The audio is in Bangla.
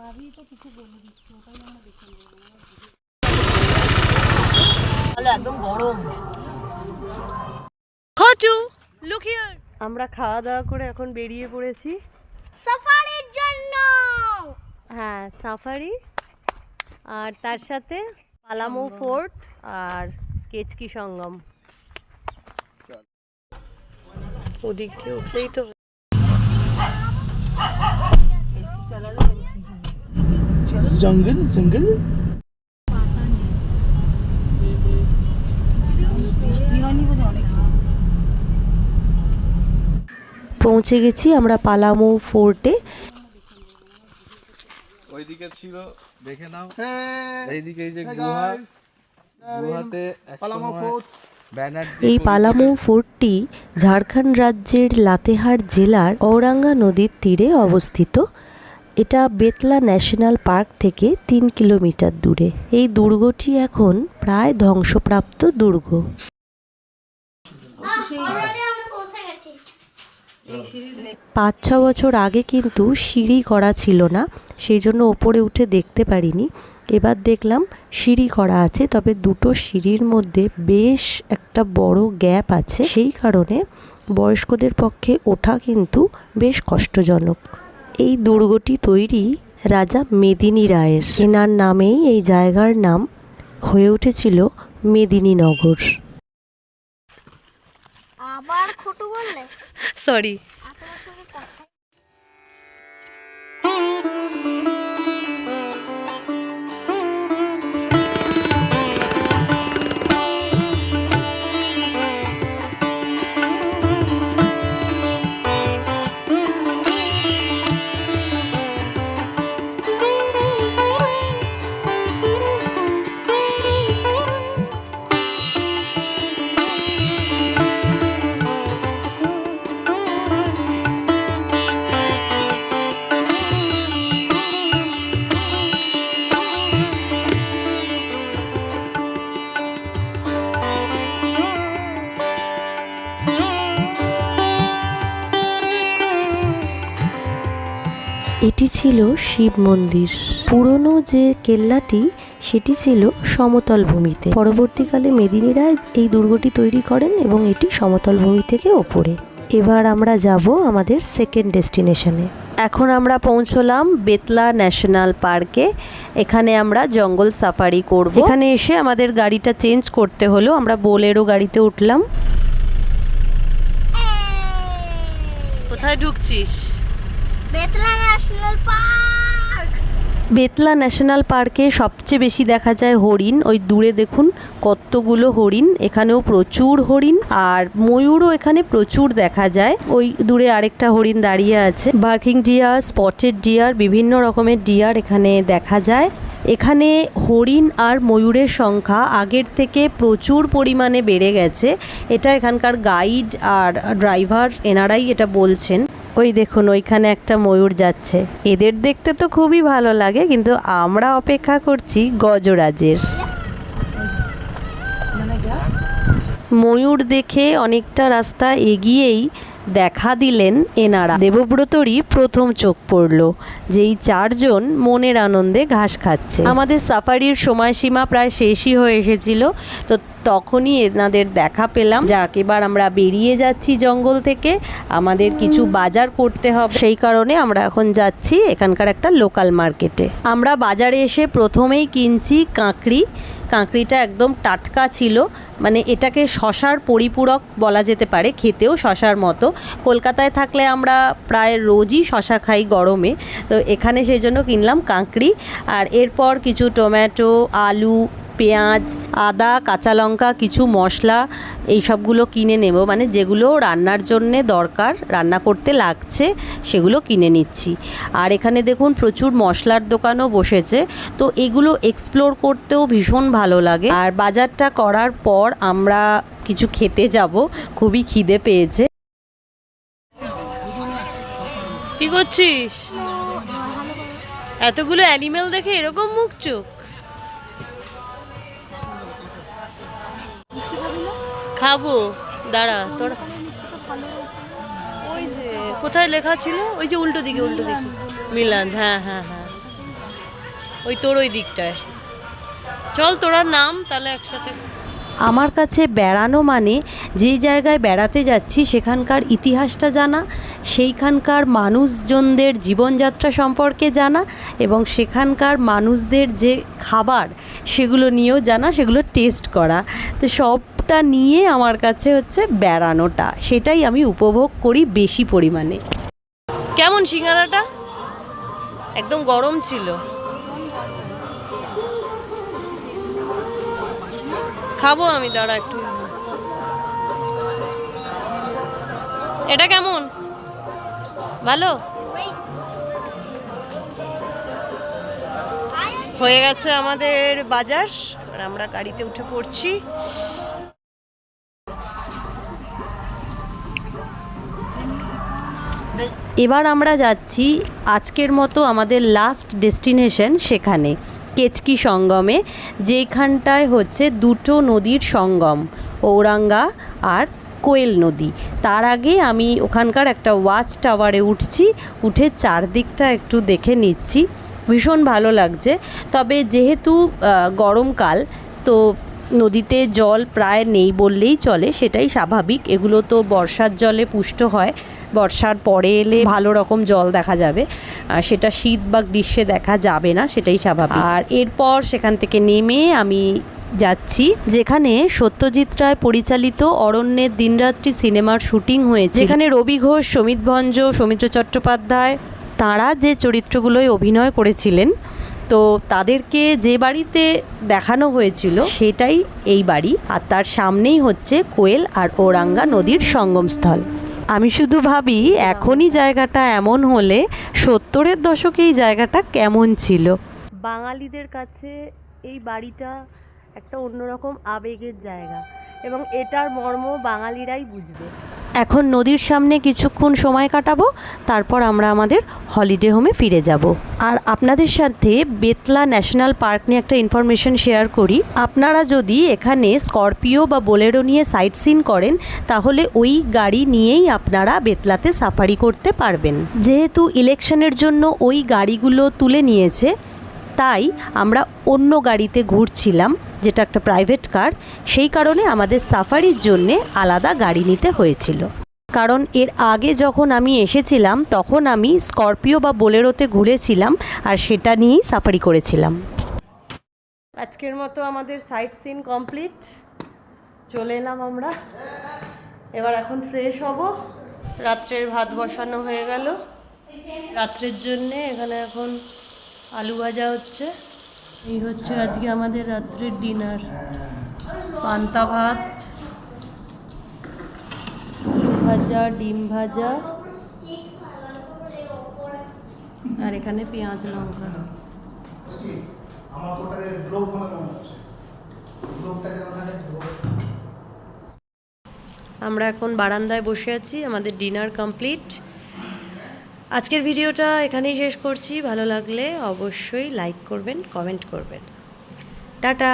ভাবি তো কিছু বলে দিচ্ছে ওটাই আমরা দেখে নেব। তাহলে একদম গরম। খচু লুক হিয়ার আমরা খাওয়া দাওয়া করে এখন বেরিয়ে পড়েছি। সাফারির জন্য। হ্যাঁ সাফারি। আর তার সাথে পালামো ফোর্ট আর কেচকি সঙ্গম। ওদিক দিয়ে উঠলেই তো জঙ্গল জঙ্গল। পৌঁছে গেছি আমরা পালামো ফোর্টে। ওইদিকে ছিল দেখে নাও। হ্যাঁ। এইদিকে এই যে গুহা গুহাতে পালামো ফোর্ট। এই ফোর্টটি ঝাড়খণ্ড রাজ্যের লাতেহার জেলার ঔরাঙ্গা নদীর তীরে অবস্থিত। এটা বেতলা ন্যাশনাল পার্ক থেকে তিন কিলোমিটার দূরে। এই দুর্গটি এখন প্রায় ধ্বংসপ্রাপ্ত দুর্গ। পাঁচ ছ বছর আগে কিন্তু সিঁড়ি করা ছিল না, সেই জন্য ওপরে উঠে দেখতে পারিনি। এবার দেখলাম সিঁড়ি করা আছে, তবে দুটো সিঁড়ির মধ্যে বেশ একটা বড় গ্যাপ আছে। সেই কারণে বয়স্কদের পক্ষে ওঠা কিন্তু বেশ কষ্টজনক। এই দুর্গটি তৈরি রাজা মেদিনী রায়ের। এনার নামেই এই জায়গার নাম হয়ে উঠেছিল মেদিনীনগর আবার খুটু বললে? সরি এটি ছিল শিব মন্দির। পুরনো যে কেল্লাটি, সেটি ছিল সমতল ভূমিতে। পরবর্তীকালে মেদিনী রায় এই দুর্গটি তৈরি করেন এবং এটি সমতল ভূমি থেকে ওপরে। এবার আমরা যাব আমাদের সেকেন্ড ডেস্টিনেশনে এখন আমরা পৌঁছলাম বেতলা ন্যাশনাল পার্কে। এখানে আমরা জঙ্গল সাফারি করব। এখানে এসে আমাদের গাড়িটা চেঞ্জ করতে হলো। আমরা বোলেরো গাড়িতে উঠলাম। কোথায় ঢুকছিস? Betla national park. Betla national পার্কে সবচেয়ে বেশি দেখা যায় হরিণ। ওই দূরে দেখুন কতগুলো হরিণ, এখানেও প্রচুর হরিণ আর ময়ূরও এখানে প্রচুর দেখা যায়। ওই দূরে আরেকটা হরিণ দাঁড়িয়ে আছে। বার্কিং ডিয়ার, স্পটেড ডিয়ার, বিভিন্ন রকমের ডিয়ার এখানে দেখা যায়। এখানে হরিণ আর ময়ূরের সংখ্যা আগের থেকে প্রচুর পরিমাণে বেড়ে গেছে। এটা এখানকার গাইড আর ড্রাইভার, এনারাই এটা বলছেন। ওই দেখুন, ওইখানে একটা ময়ূর যাচ্ছে। এদের দেখতে তো খুবই ভালো লাগে, কিন্তু আমরা অপেক্ষা করছি গজরাজের। ময়ূর দেখে অনেকটা রাস্তা এগিয়েই দেখা দিলেন এনারা। দেবব্রতরই প্রথম চোখ পড়ল, যেই চারজন মনের আনন্দে ঘাস খাচ্ছে। আমাদের সাফারির সময়সীমা প্রায় শেষই হয়ে এসেছিল, তো তখনই এনাদের দেখা পেলাম। যাক, এবার আমরা বেরিয়ে যাচ্ছি জঙ্গল থেকে। আমাদের কিছু বাজার করতে হবে। সেই কারণে আমরা এখন যাচ্ছি এখানকার একটা লোকাল মার্কেটে আমরা বাজারে এসে প্রথমেই কিনছি কাঁকড়ি। কাঁকড়িটা একদম টাটকা ছিল। মানে এটাকে শশার পরিপূরক বলা যেতে পারে, খেতেও শশার মতো। কলকাতায় থাকলে আমরা প্রায় রোজই শশা খাই গরমে। তো এখানে সেই জন্য কিনলাম কাঁকড়ি। আর এরপর কিছু টমেটো, আলু পেঁয়াজ, আদা, কাঁচা লঙ্কা, কিছু মশলা, এই সবগুলো কিনে নেব। মানে যেগুলো রান্নার জন্যে দরকার, রান্না করতে লাগছে, সেগুলো কিনে নিচ্ছি। আর এখানে দেখুন প্রচুর মশলার দোকানও বসেছে। তো এগুলো এক্সপ্লোর করতেও ভীষণ ভালো লাগে। আর বাজারটা করার পর আমরা কিছু খেতে যাব। খুবই খিদে পেয়েছে। কি করছিস? এতগুলো অ্যানিমেল দেখে এরকম মুখ চোখ? খাব দাঁড়া তোর ওই যে কোথায় লেখা ছিল? ওই যে উল্টো দিকে উল্টো দিকে। মিলান। হ্যাঁ হ্যাঁ হ্যাঁ। ওই তোর ওই দিকটায়। চল তোরার নাম তাহলে একসাথে আমার কাছে বেড়ানো মানে যেই জায়গায় বেড়াতে যাচ্ছি সেখানকার ইতিহাসটা জানা সেইখানকার মানুষজনদের জীবনযাত্রা সম্পর্কে জানা এবং সেখানকার মানুষদের যে খাবার সেগুলো নিয়েও জানা সেগুলো টেস্ট করা। তো সবটা নিয়ে আমার কাছে হচ্ছে বেড়ানোটা। সেটাই আমি উপভোগ করি বেশি পরিমাণে। কেমন সিঙ্গারাটা? একদম গরম ছিল। খাব আমি দাঁড়া একটু। এটা কেমন? ভালো? হয়ে গেছে আমাদের বাজার। আর আমরা গাড়িতে উঠে পড়ছি। এবার আমরা যাচ্ছি আজকের মতো আমাদের লাস্ট ডেস্টিনেশন সেখানে, কেচকি সঙ্গমে, যেখানটায় হচ্ছে দুটো নদীর সঙ্গম, ঔরাঙ্গা আর কোয়েল নদী। তার আগে আমি ওখানকার একটা ওয়াচ টাওয়ারে উঠছি, উঠে চারদিকটা একটু দেখে নিচ্ছি। ভীষণ ভালো লাগছে। তবে যেহেতু গরমকাল, তো নদীতে জল প্রায় নেই বললেই চলে, সেটাই স্বাভাবিক। এগুলো তো বর্ষার জলে পুষ্ট হয়। বর্ষার পরে এলে ভালো রকম জল দেখা যাবে। সেটা শীত বা গ্রীষ্মে দেখা যাবে না, সেটাই স্বাভাবিক। আর এরপর সেখান থেকে নেমে আমি যাচ্ছি, যেখানে সত্যজিৎ রায় পরিচালিত অরণ্যের দিনরাত্রি সিনেমার শুটিং হয়েছে। যেখানে রবি ঘোষ, সমিত ভঞ্জ, সৌমিত্র চট্টোপাধ্যায়, তাঁরা যে চরিত্রগুলোয় অভিনয় করেছিলেন, তো তাদেরকে যে বাড়িতে দেখানো হয়েছিল সেটাই এই বাড়ি। আর তার সামনেই হচ্ছে কোয়েল আর ওরাঙ্গা নদীর সঙ্গমস্থল। আমি শুধু ভাবি, এখনই জায়গাটা এমন হলে সত্তরের দশকে এই জায়গাটা কেমন ছিল? বাঙালিদের কাছে এই বাড়িটা একটা অন্যরকম আবেগের জায়গা। এবং এটার মর্ম বাঙালিরাই বুঝবে। এখন নদীর সামনে কিছুক্ষণ সময় কাটাবো, তারপর আমরা আমাদের হলিডে হোমে ফিরে যাব। আর আপনাদের সাথে বেতলা ন্যাশনাল পার্ক নিয়ে একটা ইনফরমেশন শেয়ার করি। আপনারা যদি এখানে স্করপিও বা বোলেরো নিয়ে সাইট সিন করেন, তাহলে ওই গাড়ি নিয়েই আপনারা বেতলাতে সাফারি করতে পারবেন। যেহেতু ইলেকশনের জন্য ওই গাড়িগুলো তুলে নিয়েছে, তাই আমরা অন্য গাড়িতে ঘুরছিলাম। যেটা একটা প্রাইভেট কার সেই কারণে আমাদের সাফারির জন্যে আলাদা গাড়ি নিতে হয়েছিল। কারণ এর আগে যখন আমি এসেছিলাম, তখন আমি স্করপিও বা বোলেরোতে ঘুরেছিলাম আর সেটা নিয়েই সাফারি করেছিলাম। আজকের মতো আমাদের সাইট সিন কমপ্লিট চলে এলাম আমরা। এবার এখন ফ্রেশ হব। রাত্রের ভাত বসানো হয়ে গেল। রাত্রের জন্যে এখানে এখন আলু ভাজা হচ্ছে। এই হচ্ছে আজকে আমাদের রাত্রের ডিনার। পান্তা ভাত ভাজা, ডিম ভাজা, আর এখানে পেঁয়াজ লঙ্কা। আমরা এখন বারান্দায় বসে আছি, আমাদের ডিনার কমপ্লিট। আজকের ভিডিওটা এখানেই শেষ করছি। ভালো লাগলে অবশ্যই লাইক করবেন কমেন্ট করবেন। টাটা!